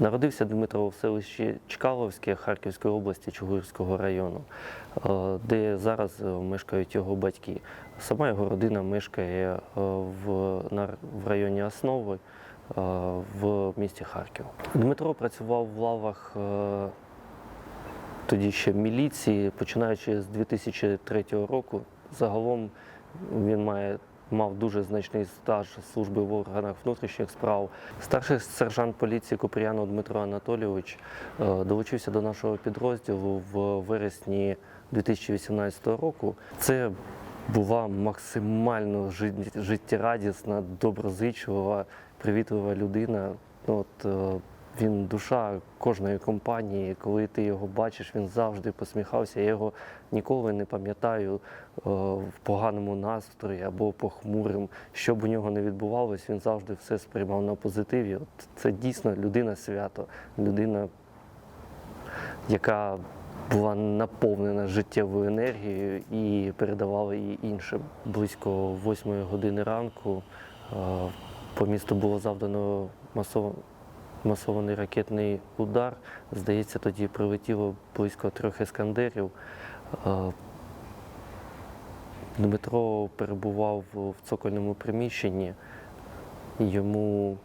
Народився Дмитро в селищі Чкаловське Харківської області Чугуївського району, е, де зараз е, мешкають його батьки. Сама його родина мешкає е, в, районі Основи в місті Харків. Дмитро працював в лавах тоді ще міліції, починаючи з 2003 року. Загалом він має. Мав дуже значний стаж служби в органах внутрішніх справ. Старший сержант поліції Купріянов Дмитро Анатолійович е, долучився до нашого підрозділу в вересні 2018 року. Це була максимально життєрадісна, доброзичлива, привітлива людина. Ну, От, е, він душа кожної компанії. Коли ти його бачиш, він завжди посміхався. Я його ніколи не пам'ятаю е, в поганому настрої або похмурим. Що б у нього не відбувалось, він завжди все сприймав на позитиві. От це дійсно людина свято, людина, яка була наповнена життєвою енергією і передавала її іншим. Близько восьмої години ранку е, по місту було завдано масово масований ракетний удар. Здається, тоді прилетіло близько трьох ескандерів. Е, Дмитро перебував в цокольному приміщенні. Йому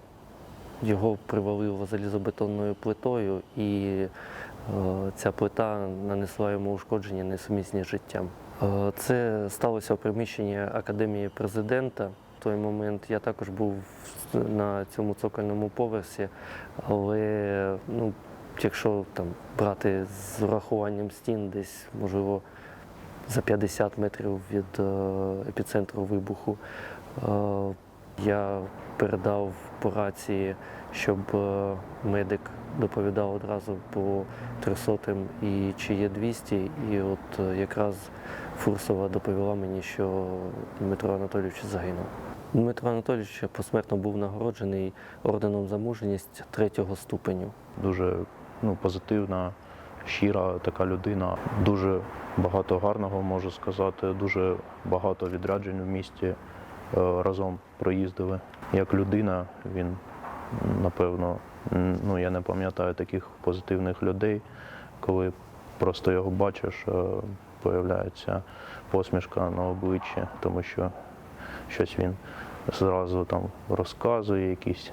його привалило залізобетонною плитою, і е, ця плита нанесла йому ушкодження несумісні з життям. Е, це сталося в приміщенні Академії президента. В той момент я також був на цьому цокольному поверсі, але ну, якщо там брати з урахуванням стін, десь можливо за 50 метрів від е, епіцентру вибуху. Е, я передав по рації, щоб е, медик доповідав одразу по 300 і чи є 200. І от якраз Фурсова доповіла мені, що Дмитро Анатолійович загинув. Дмитро Анатолійович посмертно був нагороджений орденом за мужність третього ступеню. дуже ну, позитивна, щира така людина. Дуже багато гарного можу сказати, дуже багато відряджень в місті е, разом проїздили. Як людина, він напевно, ну я не пам'ятаю таких позитивних людей, коли просто його бачиш, е, появляється посмішка на обличчі, тому що щось він зразу там розказує, якісь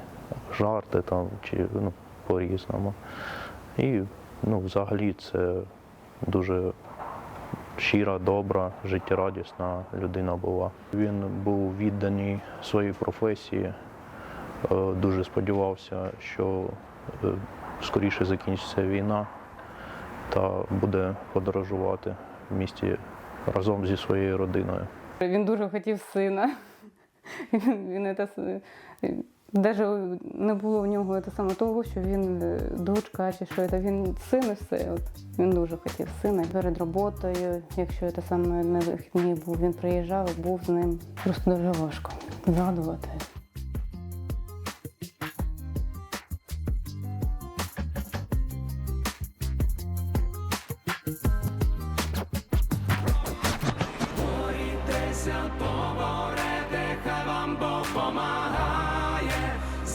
жарти там чи ну, по-різному. І ну, взагалі це дуже щира, добра, життєрадісна людина була. Він був відданий своїй професії, е, дуже сподівався, що е, скоріше закінчиться війна та буде подорожувати в місті разом зі своєю родиною. Він дуже хотів сина. Він, він це, Навіть не було в нього це саме того, що він е, дочка чи що це. Він син і все. От. Він дуже хотів сина. Перед роботою, якщо це саме на вихідні був, він приїжджав і був з ним. Просто дуже важко згадувати.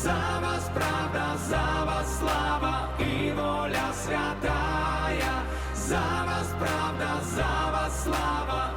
За вас правда, за вас слава і воля святая. За вас правда, за вас слава